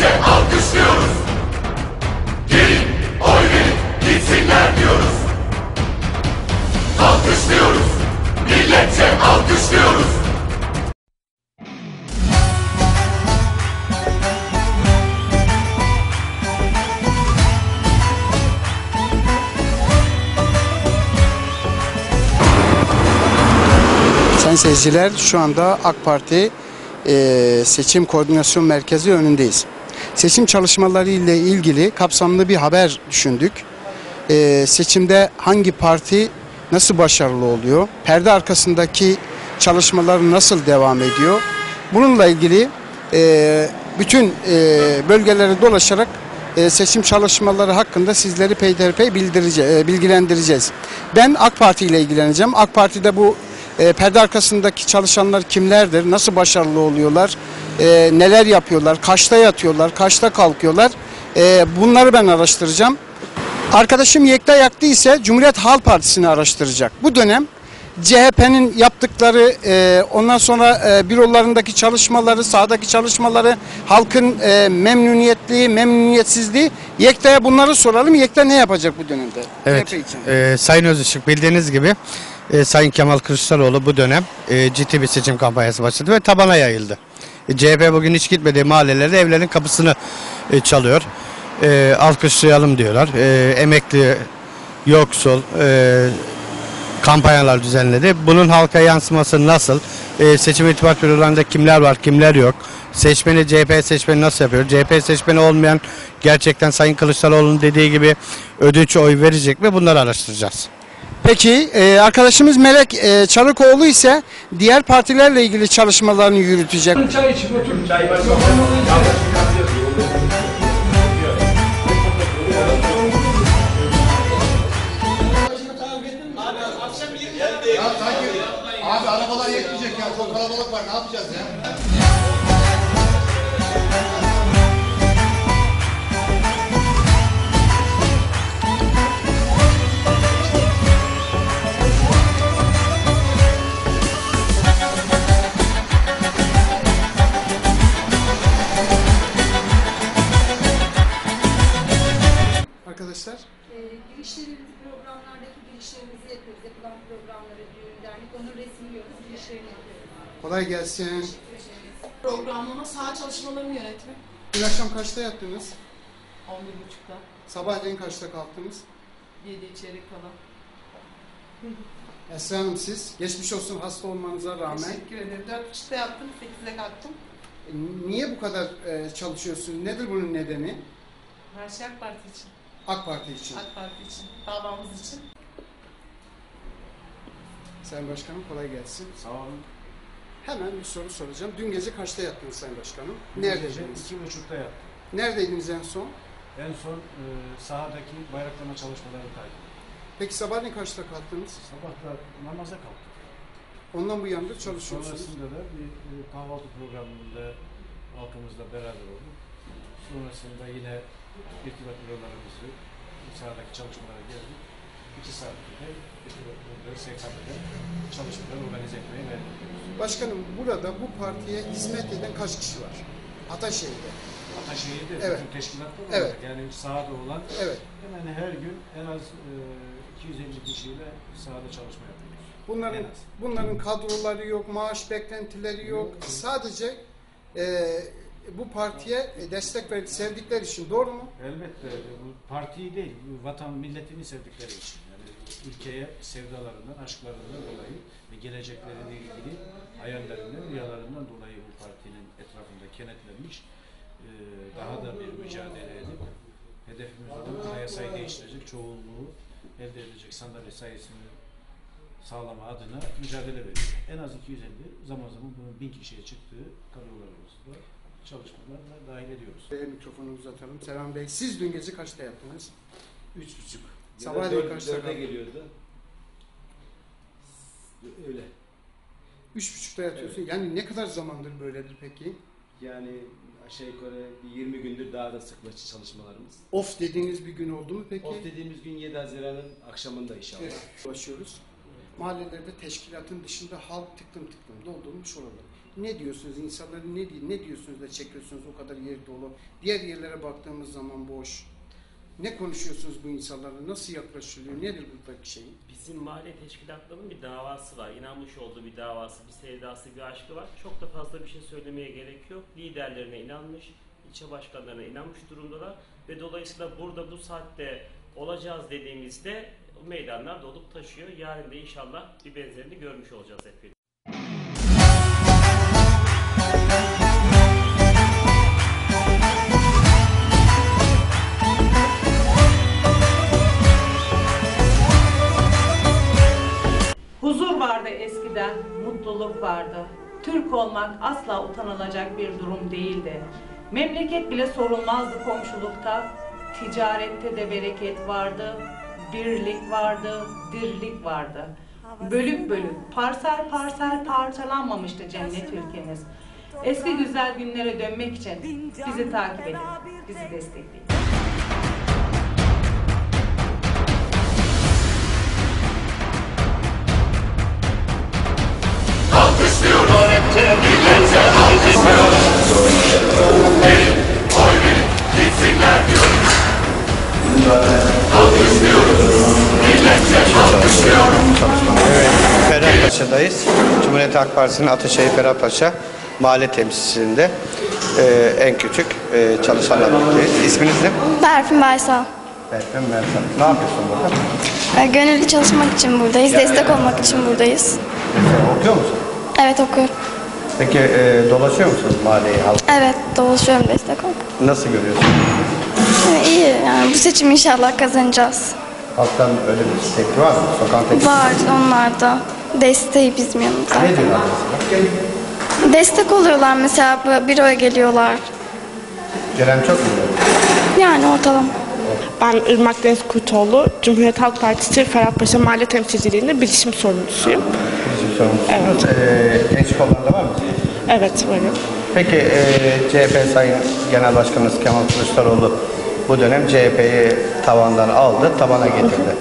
Milletçe alkışlıyoruz. Gelin oy verin gitsinler diyoruz. Alkışlıyoruz. Milletçe alkışlıyoruz. Sayın seyirciler şu anda AK Parti e, Seçim Koordinasyon Merkezi önündeyiz. Seçim çalışmaları ile ilgili kapsamlı bir haber düşündük. E, seçimde hangi parti nasıl başarılı oluyor? Perde arkasındaki çalışmalar nasıl devam ediyor? Bununla ilgili e, bütün e, bölgelere dolaşarak e, seçim çalışmaları hakkında sizleri peyderpey bildirece, e, bilgilendireceğiz. Ben AK Parti ile ilgileneceğim. AK Parti'de bu e, perde arkasındaki çalışanlar kimlerdir? Nasıl başarılı oluyorlar? E, neler yapıyorlar? Kaçta yatıyorlar? Kaçta kalkıyorlar? E, bunları ben araştıracağım. Arkadaşım Yekta Yaktı ise Cumhuriyet Halk Partisi'ni araştıracak. Bu dönem CHP'nin yaptıkları, e, ondan sonra e, bürolarındaki çalışmaları, sahadaki çalışmaları, halkın e, memnuniyetliği, memnuniyetsizliği. Yekta'ya bunları soralım. Yekta ne yapacak bu dönemde? Evet, CHP için. e, Sayın Özışık bildiğiniz gibi e, Sayın Kemal Kılıçdaroğlu bu dönem e, ciddi bir seçim kampanyası başladı ve tabana yayıldı. E, CHP bugün hiç gitmediği mahallelerde evlerin kapısını e, çalıyor. E, alkışlayalım diyorlar. E, emekli, yoksul e, kampanyalar düzenledi. Bunun halka yansıması nasıl? E, seçim itibat bürolarında kimler var, kimler yok? Seçmeni CHP seçmeni nasıl yapıyor? CHP seçmeni olmayan gerçekten Sayın Kılıçdaroğlu'nun dediği gibi ödünç oy verecek mi? Bunları araştıracağız. Peki e, arkadaşımız Melek e, Çalıkoğlu ise diğer partilerle ilgili çalışmalarını yürütecek. Abi Arkadaşlar Ee, girişlerimizi, programlardaki girişlerimizi yapıyoruz. Yapılan programları, düğün, dernek, onun resmini yiyoruz, girişlerini yapıyoruz. kolay gelsin. Programlama saha çalışmalarını yönetmek. Dün akşam kaçta yattınız? 11.30'da Sabahleyin kaçta kalktınız? 7 çeyrek kala. Esra Hanım siz geçmiş olsun hasta olmanıza rağmen. Teşekkür ederim. 4.30'da yattım, 8'de kalktım. E, Niye bu kadar e, çalışıyorsunuz? Nedir bunun nedeni? Her şey AK Parti için. AK Parti için. AK Parti için. Davamız için. Sayın Başkanım kolay gelsin. Sağ olun. Hemen bir soru soracağım. Dün gece kaçta yattınız Sayın Başkanım? Neredeydiniz? İki buçukta yattım. Neredeydiniz en son? En son e, sahadaki bayraklama çalışmalarını takip ettim. Peki sabahleyin kaçta kalktınız? Sabah da namaza kalktık. Ondan bu yandır çalışıyorsunuz. Sonrasında da bir e, kahvaltı programında halkımızla beraber olduk. Sonrasında yine irtibat bürolarımızı, sahadaki çalışmalara geldik. İki saatte irtibat büroları SKB'de çalışmaları organize etmeye verdik. Başkanım burada bu partiye hizmet eden kaç kişi var? Ataşehir'de. Ataşehir'de Evet. bütün teşkilatlar Evet. olarak yani sahada olan Evet. hemen her gün en az e, 250 kişiyle sahada çalışma yapıyoruz. Bunların bunların kadroları yok, maaş beklentileri yok. Sadece e, bu partiye destek verip sevdikleri için doğru mu? Elbette e, bu partiyi değil, vatan milletini sevdikleri için. Yani ülkeye sevdalarından, aşklarından dolayı ve gelecekleriyle ilgili hayallerinden, rüyalarından dolayı bu partinin etrafında kenetlenmiş e, daha da bir mücadele edip hedefimiz olan anayasayı değiştirecek çoğunluğu elde edecek sandalye sayısını sağlama adına mücadele veriyor. En az 250 zaman zaman bunun 1000 kişiye çıktığı kadrolarımızda çalışmalarla dahil ediyoruz. Ve mikrofonu uzatalım. Selam Bey, siz dün gece kaçta yattınız? Üç buçuk. Sabahleyin Dört- kaçta dörde geliyordu. Öyle. Üç buçukta yatıyorsun. Yani ne kadar zamandır böyledir peki? Yani aşağı yukarı bir 20 gündür daha da sıklaştı çalışmalarımız. Off dediğiniz bir gün oldu mu peki? Of dediğimiz gün 7 Haziran'ın akşamında inşallah. Evet, ulaşıyoruz. Mahallelerde teşkilatın dışında halk tıklım tıklım doldurmuş oralar. Ne diyorsunuz? İnsanları ne, ne diyorsunuz da çekiyorsunuz o kadar yer dolu? Diğer yerlere baktığımız zaman boş. Ne konuşuyorsunuz bu insanlarla? Nasıl yaklaşılıyor? Nedir buradaki şey? Bizim mahalle teşkilatlarının bir davası var. İnanmış olduğu bir davası, bir sevdası, bir aşkı var. Çok da fazla bir şey söylemeye gerek yok. Liderlerine inanmış, ilçe başkanlarına inanmış durumdalar. Ve dolayısıyla burada bu saatte olacağız dediğimizde meydanlar dolup taşıyor. Yarın da inşallah bir benzerini görmüş olacağız hep birlikte. Mutluluk vardı. Türk olmak asla utanılacak bir durum değildi. Memleket bile sorulmazdı komşulukta. Ticarette de bereket vardı, birlik vardı, dirlik vardı. Bölük bölük, parsel parsel parçalanmamıştı cennet ülkemiz. Eski güzel günlere dönmek için bizi takip edin, bizi destekleyin. Alkışlıyoruz. Ferhatpaşa'dayız. Cumhuriyet Halk Partisi'nin Ataşehir Ferhatpaşa mahalle temsilcisinde e, en küçük e, çalışanlar birlikteyiz. İsminiz ne? Berfin Baysal. Berfin Mersan. Ne yapıyorsun burada? Ee, Gönüllü çalışmak için buradayız. Destek olmak için buradayız. Okuyor musun? Evet okuyorum. Peki e, dolaşıyor musun mahalleyi halk? Evet dolaşıyorum destek olmak. Nasıl görüyorsun? Ee, İyi yani bu seçim inşallah kazanacağız. Halktan öyle bir tepki var mı? Sokağın tepkisi. Var onlar da. Desteği bizim yanımızda. Ne diyorlar mesela? Destek oluyorlar mesela bu- bir oya geliyorlar. Gelen çok mu? Yani ortalama. Ben Irmak Deniz Kurtoğlu, Cumhuriyet Halk Partisi Ferhatpaşa Mahalle Temsilciliğinde bilişim sorumlusuyum. Sorumlusunuz. E, genç kollarda var mı? Evet, varım. Peki e, CHP Sayın Genel Başkanımız Kemal Kılıçdaroğlu bu dönem CHP'yi tavandan aldı, tabana getirdi.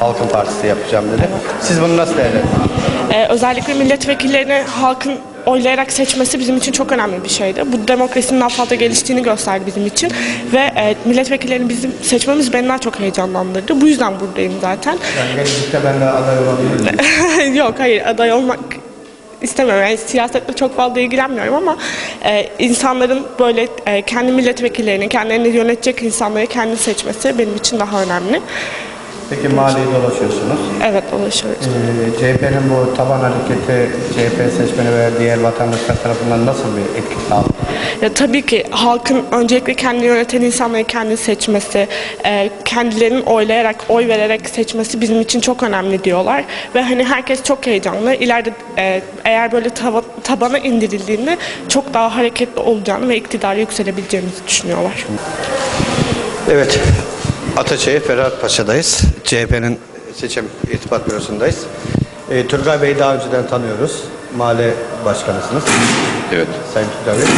Halkın Partisi yapacağım dedi. Siz bunu nasıl değerlendiriyorsunuz? Ee, özellikle milletvekillerini halkın oylayarak seçmesi bizim için çok önemli bir şeydi. Bu demokrasinin daha fazla geliştiğini gösterdi bizim için. Ve e, milletvekillerini bizim seçmemiz beni daha çok heyecanlandırdı. Bu yüzden buradayım zaten. Yani gelecekte ben de aday olabilir miyim? Yok hayır aday olmak istemiyorum. Yani siyasetle çok fazla ilgilenmiyorum ama e, insanların böyle e, kendi milletvekillerini, kendilerini yönetecek insanları kendi seçmesi benim için daha önemli. Peki mahalleyi dolaşıyorsunuz. Evet dolaşıyoruz. Ee, CHP'nin bu taban hareketi CHP seçmeni ve diğer vatandaşlar tarafından nasıl bir etki sağladı? Ya tabii ki halkın öncelikle kendi yöneten insanları kendi seçmesi, e, kendilerinin oylayarak, oy vererek seçmesi bizim için çok önemli diyorlar. Ve hani herkes çok heyecanlı. İleride e, eğer böyle tava- tabana indirildiğinde çok daha hareketli olacağını ve iktidara yükselebileceğimizi düşünüyorlar. Evet, Ataşehir Ferhatpaşa'dayız. CHP'nin seçim irtibat bürosundayız. Ee, Turgay Bey'i daha önceden tanıyoruz. Mahalle başkanısınız. Evet. Sayın Turgay Bey.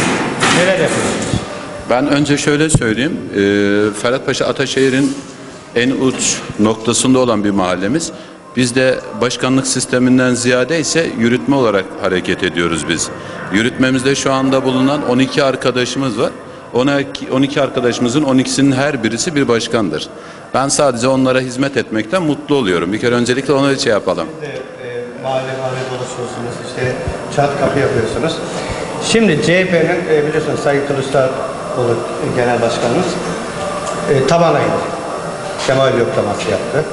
Neler yapıyorsunuz? Ben önce şöyle söyleyeyim. Ee, Ferhatpaşa Ataşehir'in en uç noktasında olan bir mahallemiz. Biz de başkanlık sisteminden ziyade ise yürütme olarak hareket ediyoruz biz. Yürütmemizde şu anda bulunan 12 arkadaşımız var. 12, 12 arkadaşımızın 12'sinin her birisi bir başkandır. Ben sadece onlara hizmet etmekten mutlu oluyorum. Bir kere öncelikle ona şey yapalım. Şimdi, e, mahalle mahalle dolaşıyorsunuz, işte çat kapı yapıyorsunuz. Şimdi CHP'nin e, biliyorsunuz Sayın Kılıçdaroğlu e, Genel Başkanımız e, tabana indi. Kemal yoklaması yaptı.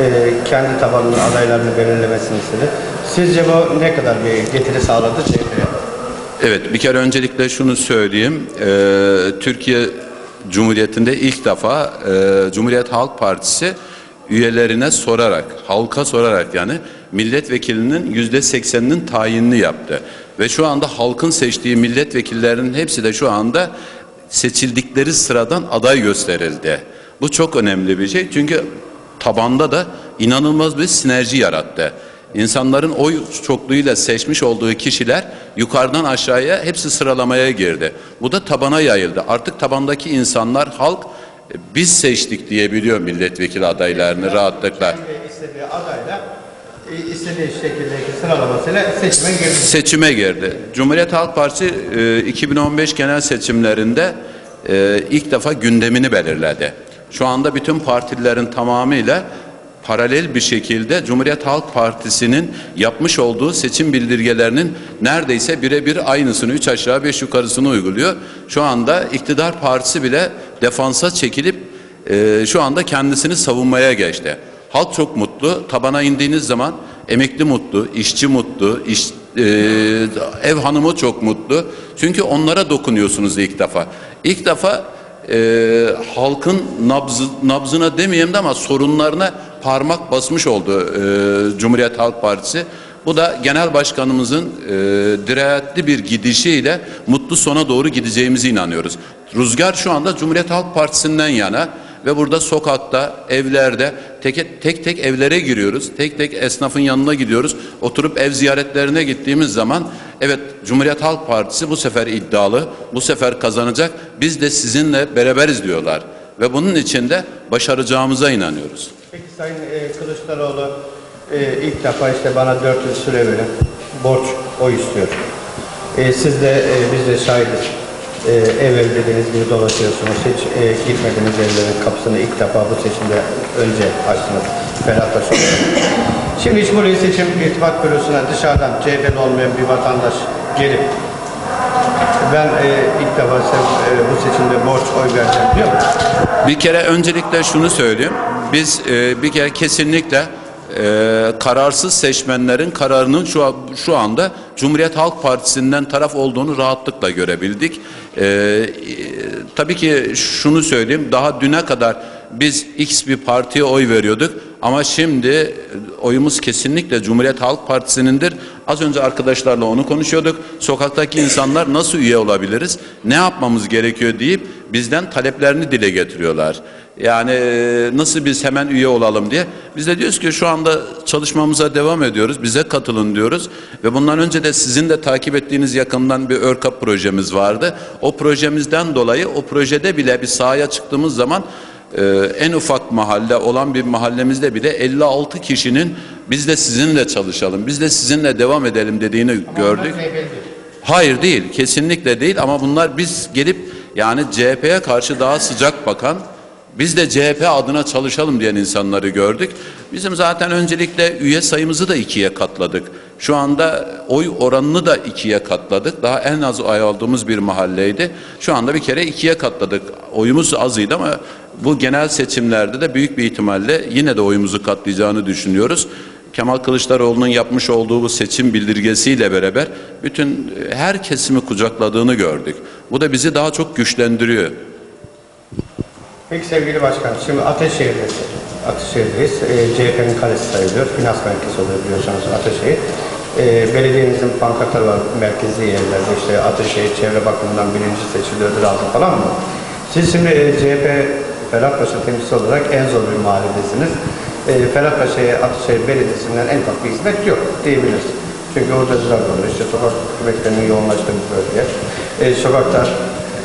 E, kendi tabanının adaylarını belirlemesini istedi. Sizce bu ne kadar bir getiri sağladı CHP'ye? Evet, bir kere öncelikle şunu söyleyeyim. Ee, Türkiye Cumhuriyeti'nde ilk defa e, Cumhuriyet Halk Partisi üyelerine sorarak, halka sorarak yani milletvekilinin yüzde sekseninin tayinini yaptı. Ve şu anda halkın seçtiği milletvekillerinin hepsi de şu anda seçildikleri sıradan aday gösterildi. Bu çok önemli bir şey çünkü tabanda da inanılmaz bir sinerji yarattı. İnsanların oy çokluğuyla seçmiş olduğu kişiler yukarıdan aşağıya hepsi sıralamaya girdi. Bu da tabana yayıldı. Artık tabandaki insanlar halk e, biz seçtik diyebiliyor milletvekili adaylarını rahatlıkla. istediği adayla e, istediği şekildeki sıralamasıyla seçime girdi. seçime girdi. Cumhuriyet Halk Partisi e, 2015 genel seçimlerinde e, ilk defa gündemini belirledi. Şu anda bütün partilerin tamamıyla paralel bir şekilde Cumhuriyet Halk Partisi'nin yapmış olduğu seçim bildirgelerinin neredeyse birebir aynısını üç aşağı beş yukarısını uyguluyor. Şu anda iktidar partisi bile defansa çekilip e, şu anda kendisini savunmaya geçti. Halk çok mutlu. Tabana indiğiniz zaman emekli mutlu, işçi mutlu, iş, e, ev hanımı çok mutlu. Çünkü onlara dokunuyorsunuz ilk defa. İlk defa e, halkın nabzı, nabzına demeyeyim de ama sorunlarına parmak basmış oldu e, Cumhuriyet Halk Partisi. Bu da genel başkanımızın e, dirayetli bir gidişiyle mutlu sona doğru gideceğimize inanıyoruz. Rüzgar şu anda Cumhuriyet Halk Partisi'nden yana ve burada sokakta, evlerde tek tek, tek evlere giriyoruz. Tek tek esnafın yanına gidiyoruz. Oturup ev ziyaretlerine gittiğimiz zaman evet Cumhuriyet Halk Partisi bu sefer iddialı, bu sefer kazanacak. Biz de sizinle beraberiz diyorlar. Ve bunun için de başaracağımıza inanıyoruz. Peki Sayın e, Kılıçdaroğlu e, ilk defa işte bana 4 yıl süre verin. Borç o istiyor. E, siz de e, biz de şahidiz. E, ev ev dediğiniz gibi dolaşıyorsunuz. Hiç e, gitmediğiniz evlerin kapısını ilk defa bu seçimde önce açtınız. Olarak. Şimdi hiç buraya seçim ittifak bürosuna dışarıdan CHP'li olmayan bir vatandaş gelip ben e, ilk defa size, e, bu seçimde borç oy vereceğim diyor mu? Bir kere öncelikle şunu söyleyeyim. Biz e, bir kere kesinlikle e, kararsız seçmenlerin kararının şu şu anda Cumhuriyet Halk Partisi'nden taraf olduğunu rahatlıkla görebildik. E, e, tabii ki şunu söyleyeyim. Daha düne kadar biz X bir partiye oy veriyorduk ama şimdi oyumuz kesinlikle Cumhuriyet Halk Partisi'nindir. Az önce arkadaşlarla onu konuşuyorduk. Sokaktaki insanlar nasıl üye olabiliriz? Ne yapmamız gerekiyor deyip bizden taleplerini dile getiriyorlar. Yani e, nasıl biz hemen üye olalım diye. Biz de diyoruz ki şu anda çalışmamıza devam ediyoruz. Bize katılın diyoruz. Ve bundan önce de sizin de takip ettiğiniz yakından bir ÖRKAP projemiz vardı. O projemizden dolayı o projede bile bir sahaya çıktığımız zaman e, en ufak mahalle olan bir mahallemizde bile 56 kişinin biz de sizinle çalışalım, biz de sizinle devam edelim dediğini gördük. Hayır değil, kesinlikle değil ama bunlar biz gelip yani CHP'ye karşı daha sıcak bakan, biz de CHP adına çalışalım diyen insanları gördük. Bizim zaten öncelikle üye sayımızı da ikiye katladık. Şu anda oy oranını da ikiye katladık. Daha en az oy aldığımız bir mahalleydi. Şu anda bir kere ikiye katladık. Oyumuz azıydı ama bu genel seçimlerde de büyük bir ihtimalle yine de oyumuzu katlayacağını düşünüyoruz. Kemal Kılıçdaroğlu'nun yapmış olduğu bu seçim bildirgesiyle beraber bütün e, her kesimi kucakladığını gördük. Bu da bizi daha çok güçlendiriyor. Peki sevgili başkan, şimdi Ateşehir'deyiz. Ateşehir'deyiz. E, CHP'nin kalesi sayılıyor. Finans merkezi oluyor biliyorsunuz Ateşehir. E, belediyenizin pankartları var merkezi yerlerde işte Ateşehir çevre bakımından birinci seçiliyordur lazım falan mı? Siz şimdi e, CHP Ferhatpaşa temsilcisi olarak en zor bir mahalledesiniz. E, Ferhatpaşa'ya Ateşehir Belediyesi'nden en bir hizmet yok diyebiliriz. Çünkü orada zor olur. İşte sokak köpeklerinin yoğunlaştığı bir bölge. E, sokaklar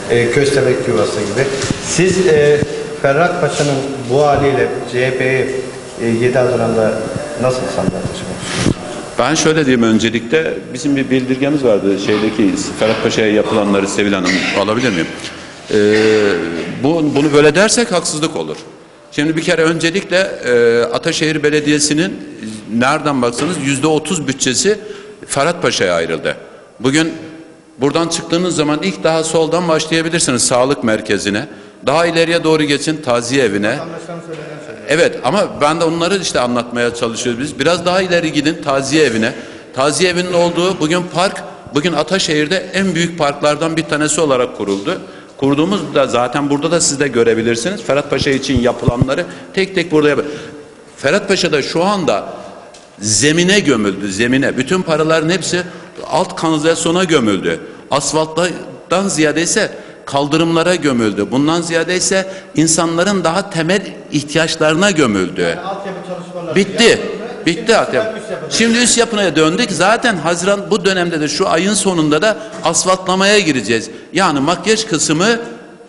e, köstebek yuvası gibi. Siz e, Ferhat Paşa'nın bu haliyle CHP'yi e, 7 Haziran'da nasıl sandığa taşımak Ben şöyle diyeyim öncelikle bizim bir bildirgemiz vardı şeydeki Ferhat Paşa'ya yapılanları Sevil Hanım alabilir miyim? Ee, bu, bunu böyle dersek haksızlık olur. Şimdi bir kere öncelikle e, Ataşehir Belediyesi'nin nereden baksanız yüzde otuz bütçesi Ferhat Paşa'ya ayrıldı. Bugün buradan çıktığınız zaman ilk daha soldan başlayabilirsiniz sağlık merkezine. Daha ileriye doğru geçin taziye evine. Evet ama ben de onları işte anlatmaya çalışıyoruz biz. Biraz daha ileri gidin taziye evine. Taziye evinin olduğu bugün park, bugün Ataşehir'de en büyük parklardan bir tanesi olarak kuruldu. Kurduğumuz da zaten burada da siz de görebilirsiniz. Ferhat Paşa için yapılanları tek tek burada yap. Ferhat Paşa'da şu anda zemine gömüldü, zemine. Bütün paraların hepsi alt kanalizasyona gömüldü. Asfalttan ziyade ise kaldırımlara gömüldü. Bundan ziyade ise insanların daha temel ihtiyaçlarına gömüldü. Altyapı çalışmaları Bitti. Bitti altyapı. Şimdi üst yapıya döndük. Zaten Haziran bu dönemde de şu ayın sonunda da asfaltlamaya gireceğiz. Yani makyaj kısmı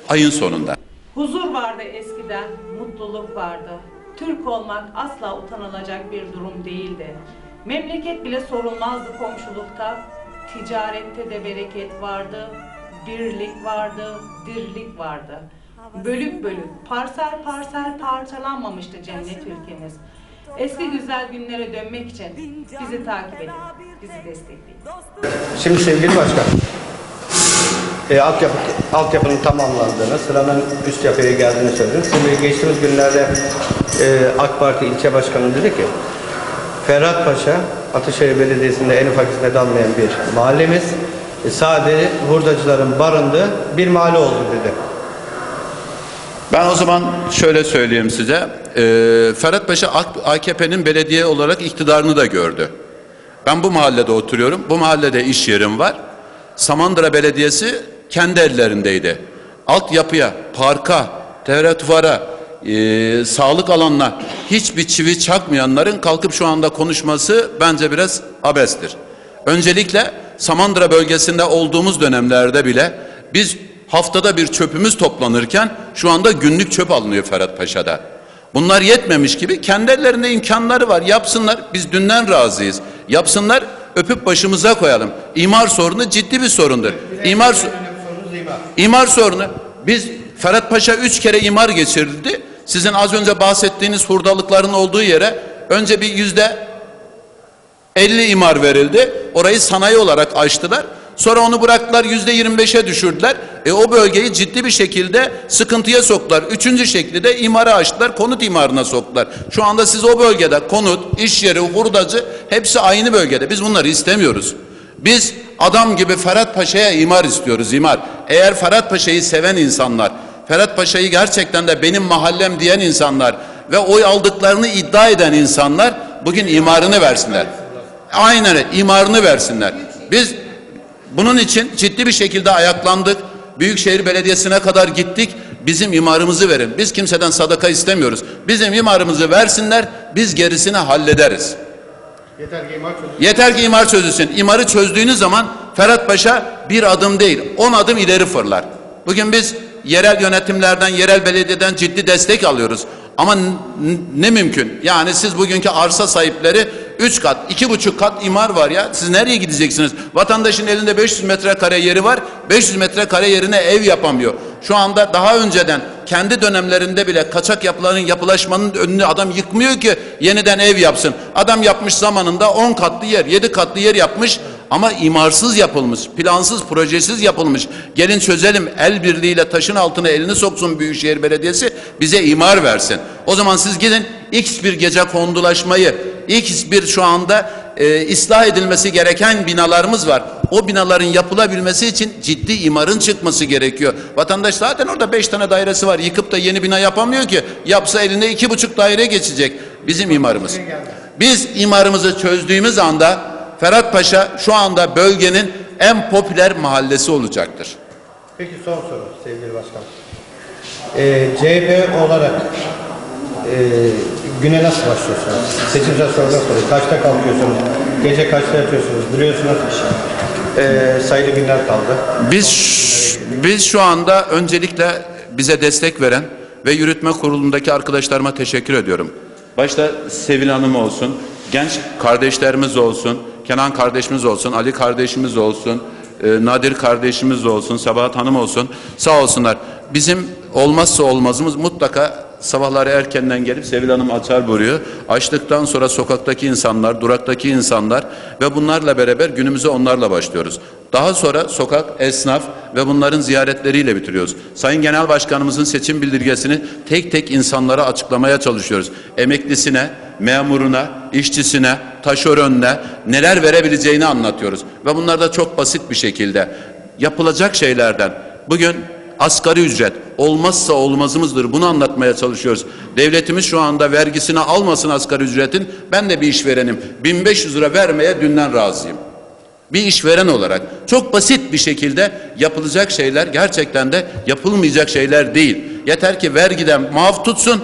ayın sonunda. Huzur vardı eskiden, mutluluk vardı. Türk olmak asla utanılacak bir durum değildi. Memleket bile sorulmazdı komşulukta. Ticarette de bereket vardı, birlik vardı, dirlik vardı. Bölük bölük, parsel parsel parçalanmamıştı cennet ülkemiz. Eski güzel günlere dönmek için bizi takip edin, bizi destekleyin. Şimdi sevgili başkan, e, altyapı, altyapının tamamlandığını, sıranın üst yapıya geldiğini söyledim. Şimdi geçtiğimiz günlerde e, AK Parti ilçe başkanı dedi ki, Ferhat Paşa, Ataşehir Belediyesi'nde en ufak hizmet almayan bir mahallemiz, e, sadece hurdacıların barındığı bir mahalle oldu dedi. Ben o zaman şöyle söyleyeyim size. Ee, Ferhat Paşa AK- AKP'nin belediye olarak iktidarını da gördü. Ben bu mahallede oturuyorum. Bu mahallede iş yerim var. Samandıra Belediyesi kendi ellerindeydi. Altyapıya, parka, teferruatlara, e, sağlık alanına hiçbir çivi çakmayanların kalkıp şu anda konuşması bence biraz abestir. Öncelikle Samandıra bölgesinde olduğumuz dönemlerde bile biz haftada bir çöpümüz toplanırken şu anda günlük çöp alınıyor Ferhat Paşa'da. Bunlar yetmemiş gibi kendi ellerinde imkanları var. Yapsınlar. Biz dünden razıyız. Yapsınlar. Öpüp başımıza koyalım. İmar sorunu ciddi bir sorundur. İmar İmar sorunu. Biz Ferhat Paşa üç kere imar geçirildi. Sizin az önce bahsettiğiniz hurdalıkların olduğu yere önce bir yüzde 50 imar verildi. Orayı sanayi olarak açtılar. Sonra onu bıraktılar yüzde 25'e düşürdüler. E o bölgeyi ciddi bir şekilde sıkıntıya soktular. Üçüncü şekli de imara açtılar. Konut imarına soktular. Şu anda siz o bölgede konut, iş yeri, hurdacı hepsi aynı bölgede. Biz bunları istemiyoruz. Biz adam gibi Ferhat Paşa'ya imar istiyoruz imar. Eğer Ferhat Paşa'yı seven insanlar, Ferhat Paşa'yı gerçekten de benim mahallem diyen insanlar ve oy aldıklarını iddia eden insanlar bugün imarını versinler. Aynen imarını versinler. Biz bunun için ciddi bir şekilde ayaklandık. Büyükşehir Belediyesi'ne kadar gittik. Bizim imarımızı verin. Biz kimseden sadaka istemiyoruz. Bizim imarımızı versinler. Biz gerisini hallederiz. Yeter ki imar çözülsün. Yeter ki imar çözülsün. İmarı çözdüğünüz zaman Ferhat Paşa bir adım değil, on adım ileri fırlar. Bugün biz yerel yönetimlerden, yerel belediyeden ciddi destek alıyoruz. Ama ne mümkün? Yani siz bugünkü arsa sahipleri 3 kat, iki buçuk kat imar var ya. Siz nereye gideceksiniz? Vatandaşın elinde 500 metrekare yeri var. 500 metrekare yerine ev yapamıyor. Şu anda daha önceden kendi dönemlerinde bile kaçak yapıların yapılaşmanın önünü adam yıkmıyor ki yeniden ev yapsın. Adam yapmış zamanında 10 katlı yer, 7 katlı yer yapmış ama imarsız yapılmış, plansız, projesiz yapılmış. Gelin çözelim el birliğiyle taşın altına elini soksun Büyükşehir Belediyesi bize imar versin. O zaman siz gidin X bir gece kondulaşmayı, X bir şu anda e, ıslah edilmesi gereken binalarımız var. O binaların yapılabilmesi için ciddi imarın çıkması gerekiyor. Vatandaş zaten orada beş tane dairesi var. Yıkıp da yeni bina yapamıyor ki. Yapsa eline iki buçuk daire geçecek. Bizim imarımız. Biz imarımızı çözdüğümüz anda Ferhat Paşa şu anda bölgenin en popüler mahallesi olacaktır. Peki son soru sevgili başkan. Ee, CHP olarak e, güne nasıl başlıyorsunuz? Seçimden sonra soruyor. Kaçta kalkıyorsunuz? Gece kaçta yatıyorsunuz? Biliyorsunuz e, sayılı günler kaldı. Biz biz şu anda öncelikle bize destek veren ve yürütme kurulundaki arkadaşlarıma teşekkür ediyorum. Başta Sevil Hanım olsun, genç kardeşlerimiz olsun, Kenan kardeşimiz olsun, Ali kardeşimiz olsun, e, Nadir kardeşimiz olsun, Sabahat Hanım olsun. Sağ olsunlar. Bizim olmazsa olmazımız mutlaka sabahları erkenden gelip Sevil Hanım açar vuruyor. Açtıktan sonra sokaktaki insanlar, duraktaki insanlar ve bunlarla beraber günümüze onlarla başlıyoruz. Daha sonra sokak, esnaf ve bunların ziyaretleriyle bitiriyoruz. Sayın Genel Başkanımızın seçim bildirgesini tek tek insanlara açıklamaya çalışıyoruz. Emeklisine, memuruna, işçisine, taşeronuna neler verebileceğini anlatıyoruz. Ve bunlar da çok basit bir şekilde yapılacak şeylerden. Bugün asgari ücret olmazsa olmazımızdır. Bunu anlatmaya çalışıyoruz. Devletimiz şu anda vergisini almasın asgari ücretin. Ben de bir işverenim. 1500 lira vermeye dünden razıyım. Bir işveren olarak çok basit bir şekilde yapılacak şeyler gerçekten de yapılmayacak şeyler değil. Yeter ki vergiden muaf tutsun.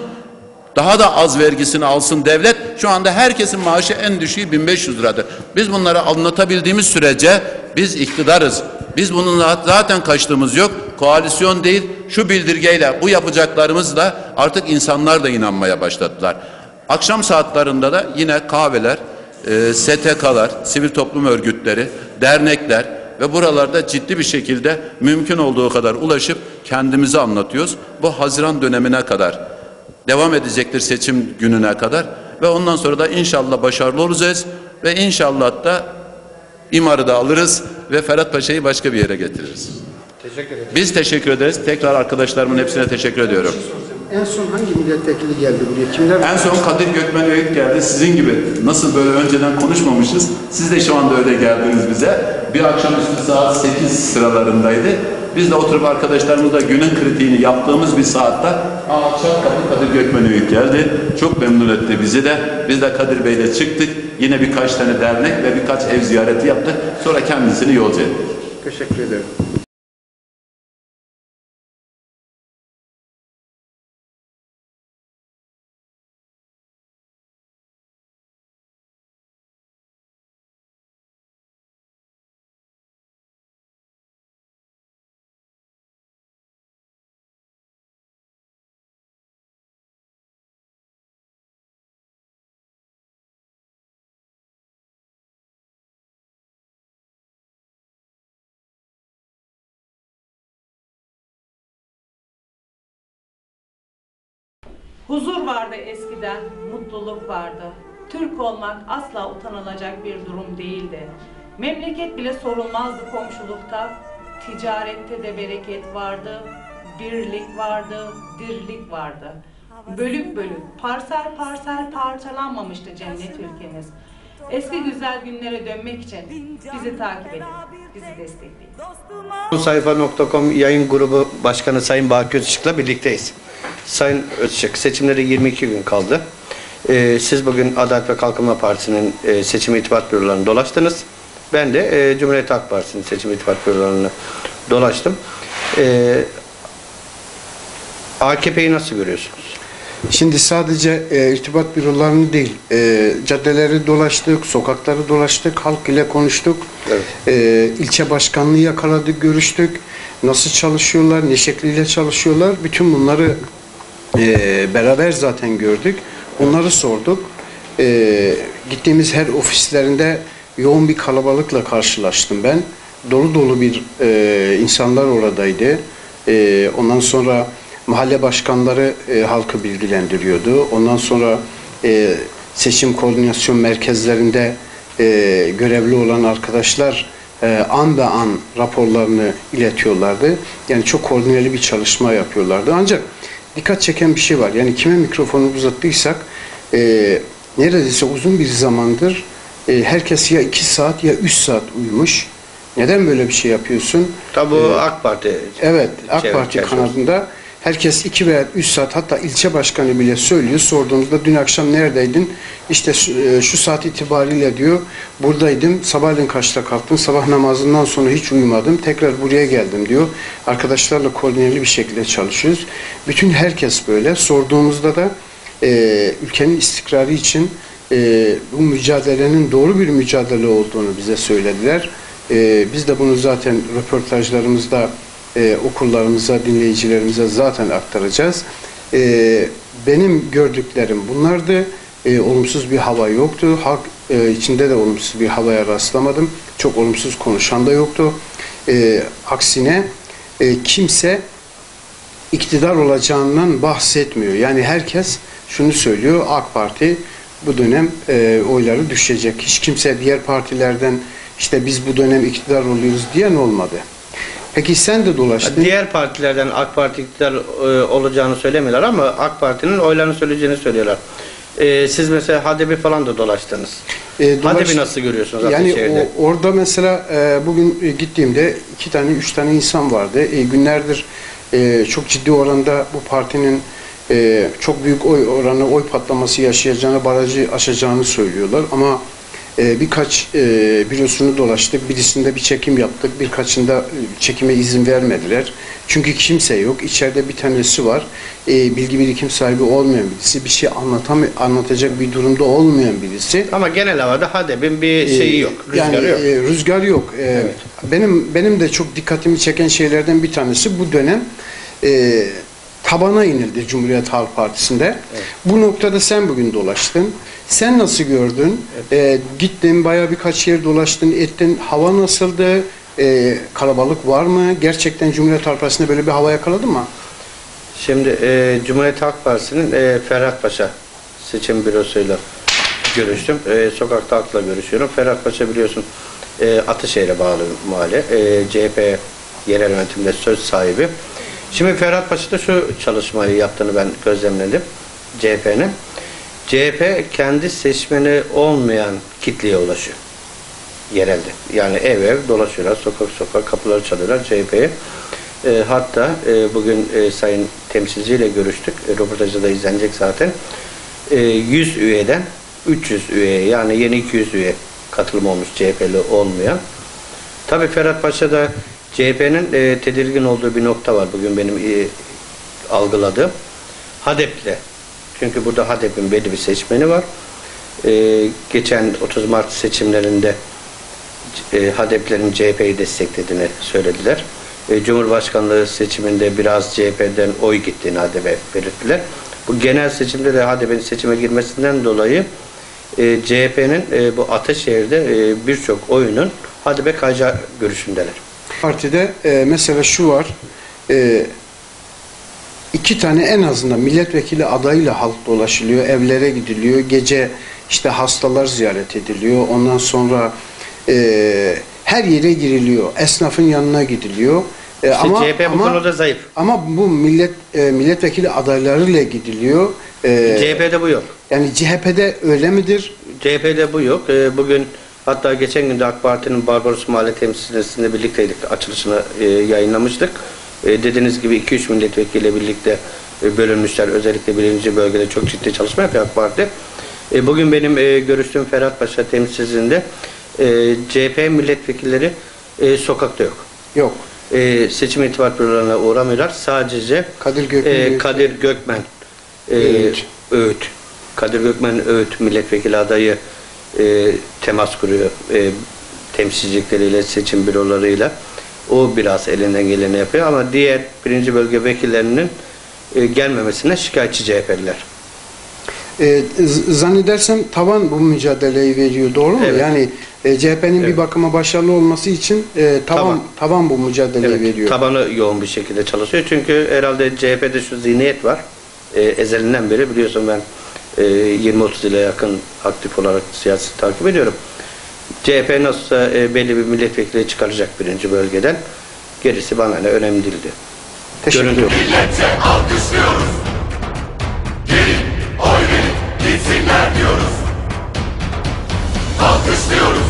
Daha da az vergisini alsın devlet. Şu anda herkesin maaşı en düşüğü 1500 liradır. Biz bunları anlatabildiğimiz sürece biz iktidarız. Biz bunun zaten kaçtığımız yok. Koalisyon değil, şu bildirgeyle, bu yapacaklarımızla artık insanlar da inanmaya başladılar. Akşam saatlerinde de yine kahveler, e, STK'lar, sivil toplum örgütleri, dernekler ve buralarda ciddi bir şekilde mümkün olduğu kadar ulaşıp kendimizi anlatıyoruz. Bu Haziran dönemine kadar devam edecektir seçim gününe kadar ve ondan sonra da inşallah başarılı olacağız ve inşallah da İmar'ı da alırız ve Ferhat Paşa'yı başka bir yere getiririz. Teşekkür ederim. Biz teşekkür ederiz. Tekrar arkadaşlarımın hepsine teşekkür ediyorum. En son hangi milletvekili geldi buraya? Kimler? En son Kadir Gökmen Öğüt geldi. Sizin gibi nasıl böyle önceden konuşmamışız. Siz de şu anda öyle geldiniz bize. Bir akşamüstü saat 8 sıralarındaydı. Biz de oturup arkadaşlarımızla günün kritiğini yaptığımız bir saatte aa çat kapı Kadir Gökmen Öğüt geldi. Çok memnun etti bizi de. Biz de Kadir Bey'le çıktık. Yine birkaç tane dernek ve birkaç ev ziyareti yaptık. Sonra kendisini yolcu ettik. Teşekkür ederim. Huzur vardı eskiden, mutluluk vardı. Türk olmak asla utanılacak bir durum değildi. Memleket bile sorulmazdı komşulukta. Ticarette de bereket vardı, birlik vardı, dirlik vardı. Bölük bölük, parsel parsel parçalanmamıştı cennet ülkemiz. Eski güzel günlere dönmek için bizi takip edin, bizi destekleyin. Sayfa.com yayın grubu başkanı Sayın Baki Özışık'la birlikteyiz. Sayın Özışık, seçimlere 22 gün kaldı. Ee, siz bugün Adalet ve Kalkınma Partisi'nin e, seçim itibat bürolarını dolaştınız. Ben de e, Cumhuriyet Halk Partisi'nin seçim itibat bürolarını dolaştım. Ee, AKP'yi nasıl görüyorsunuz? Şimdi sadece e, irtibat bürolarını değil, e, caddeleri dolaştık, sokakları dolaştık, halk ile konuştuk. E, ilçe başkanlığı yakaladık, görüştük. Nasıl çalışıyorlar, ne şekliyle çalışıyorlar. Bütün bunları e, beraber zaten gördük. Onları sorduk. E, gittiğimiz her ofislerinde yoğun bir kalabalıkla karşılaştım ben. Dolu dolu bir e, insanlar oradaydı. E, ondan sonra mahalle başkanları e, halkı bilgilendiriyordu. Ondan sonra e, seçim koordinasyon merkezlerinde e, görevli olan arkadaşlar e, an be an raporlarını iletiyorlardı. Yani çok koordineli bir çalışma yapıyorlardı. Ancak dikkat çeken bir şey var. Yani kime mikrofonu uzattıysak e, neredeyse uzun bir zamandır e, herkes ya iki saat ya üç saat uyumuş. Neden böyle bir şey yapıyorsun? Tabi bu AK Parti. Evet, AK Parti kanadında herkes iki veya üç saat hatta ilçe başkanı bile söylüyor. Sorduğumuzda dün akşam neredeydin? İşte şu, e, saat itibariyle diyor buradaydım. Sabahleyin kaçta kalktım? Sabah namazından sonra hiç uyumadım. Tekrar buraya geldim diyor. Arkadaşlarla koordineli bir şekilde çalışıyoruz. Bütün herkes böyle. Sorduğumuzda da e, ülkenin istikrarı için e, bu mücadelenin doğru bir mücadele olduğunu bize söylediler. E, biz de bunu zaten röportajlarımızda e, okullarımıza, dinleyicilerimize zaten aktaracağız. E, benim gördüklerim bunlardı. E, olumsuz bir hava yoktu. Halk e, içinde de olumsuz bir havaya rastlamadım. Çok olumsuz konuşan da yoktu. E, aksine e, kimse iktidar olacağından bahsetmiyor. Yani herkes şunu söylüyor. AK Parti bu dönem e, oyları düşecek. Hiç kimse diğer partilerden işte biz bu dönem iktidar oluyoruz diyen olmadı. Peki sen de dolaştın. Diğer partilerden AK Parti iktidar e, olacağını söylemiyorlar ama AK Parti'nin oylarını söyleyeceğini söylüyorlar. E, siz mesela Hadebi falan da dolaştınız. E, dolaş- Hadebi nasıl görüyorsunuz Yani o, orada mesela e, bugün gittiğimde iki tane, üç tane insan vardı. E, günlerdir e, çok ciddi oranda bu partinin e, çok büyük oy oranı, oy patlaması yaşayacağını, barajı aşacağını söylüyorlar. Ama e, birkaç e, bürosunu dolaştık. Birisinde bir çekim yaptık. Birkaçında e, çekime izin vermediler. Çünkü kimse yok. İçeride bir tanesi var. E, bilgi birikim sahibi olmayan birisi. Bir şey anlatam anlatacak bir durumda olmayan birisi. Ama genel havada Hadeb'in bir şeyi Ee, yok, rüzgarı yani, yok. e, rüzgar yok. E, Benim benim de çok dikkatimi çeken şeylerden bir tanesi bu dönem e, tabana inildi Cumhuriyet Halk Partisi'nde. Bu noktada sen bugün dolaştın. Sen nasıl gördün? Ee, gittin bayağı birkaç yer dolaştın, ettin. Hava nasıldı? Ee, kalabalık var mı? Gerçekten Cumhuriyet Halk Partisi'nde böyle bir hava yakaladın mı? Şimdi e, Cumhuriyet Halk Partisi'nin e, Ferhat Paşa seçim bürosuyla görüştüm. E, sokakta halkla görüşüyorum. Ferhat Paşa biliyorsun e, Atışehir'e bağlı mahalle. E, CHP yerel yönetimde söz sahibi. Şimdi Ferhat Paşa'da şu çalışmayı yaptığını ben gözlemledim. CHP'nin. CHP kendi seçmeni olmayan kitleye ulaşıyor. Yerelde. Yani ev ev dolaşıyorlar. Sokak sokak kapıları çalıyorlar CHP'ye. E, hatta e, bugün e, sayın temsilciyle görüştük. E, röportajda da izlenecek zaten. E, 100 üyeden 300 üye yani yeni 200 üye katılım olmuş CHP'li olmayan. Tabii Ferhat Paşa'da CHP'nin e, tedirgin olduğu bir nokta var bugün benim e, algıladığım. HADEP'le. Çünkü burada HADEP'in belli bir seçmeni var. E, geçen 30 Mart seçimlerinde e, HADEP'lerin CHP'yi desteklediğini söylediler. E, Cumhurbaşkanlığı seçiminde biraz CHP'den oy gittiğini HADEP'e belirttiler. Bu genel seçimde de HADEP'in seçime girmesinden dolayı e, CHP'nin e, bu Ataşehir'de e, birçok oyunun HADEP'e kayacağı görüşündeler. Partide e, mesela şu var. E, iki tane en azından milletvekili adayıyla halk dolaşılıyor. Evlere gidiliyor. Gece işte hastalar ziyaret ediliyor. Ondan sonra e, her yere giriliyor. Esnafın yanına gidiliyor. E, İşte CHP bu konuda zayıf. Ama bu millet e, milletvekili adaylarıyla gidiliyor. E, CHP'de bu yok. Yani CHP'de öyle midir? CHP'de bu yok. E, bugün hatta geçen gün de AK Parti'nin Barbaros Mahalle temsilcisinde birlikteydik. Açılışını e, yayınlamıştık. E, dediğiniz gibi 2-3 milletvekiliyle birlikte e, bölünmüşler. Özellikle birinci bölgede çok ciddi çalışma yapıyor AK Parti. E, bugün benim e, görüştüğüm Ferhat Paşa temsilcisinde e, CHP milletvekilleri e, sokakta yok. Yok. E, seçim itibar bürolarına uğramıyorlar. Sadece Kadir Gökmen, e, Kadir Gökmen e, Öğüt. Öğüt. Kadir Gökmen Öğüt milletvekili adayı e, temas kuruyor e, temsilcilikleriyle, seçim bürolarıyla. O biraz elinden geleni yapıyor ama diğer birinci bölge vekillerinin e, gelmemesine şikayetçi CHP'liler. E, zannedersem tavan bu mücadeleyi veriyor. Doğru mu? Evet. Yani e, CHP'nin bir Evet. bakıma başarılı olması için e, tavan, Taban. tavan bu mücadeleyi Evet, veriyor. tabanı yoğun bir şekilde çalışıyor. Çünkü herhalde CHP'de şu zihniyet var. E, ezelinden beri biliyorsun ben e, 20-30 yıla yakın aktif olarak siyasi takip ediyorum. CHP nasılsa e, belli bir milletvekili çıkaracak birinci bölgeden. Gerisi bana ne önemli değil diyor. Teşekkür Görüntü yok. Millete alkışlıyoruz. Gelin oy verin gitsinler diyoruz. Alkışlıyoruz.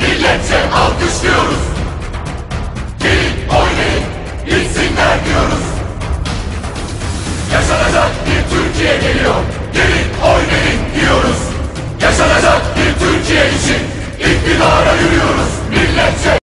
Millete alkışlıyoruz. Gelin oy verin gitsinler diyoruz. Yaşanacak bir Türkiye geliyor. Gelin oy verin diyoruz. Yaşanacak bir Türkiye için İktidara yürüyoruz milletçe.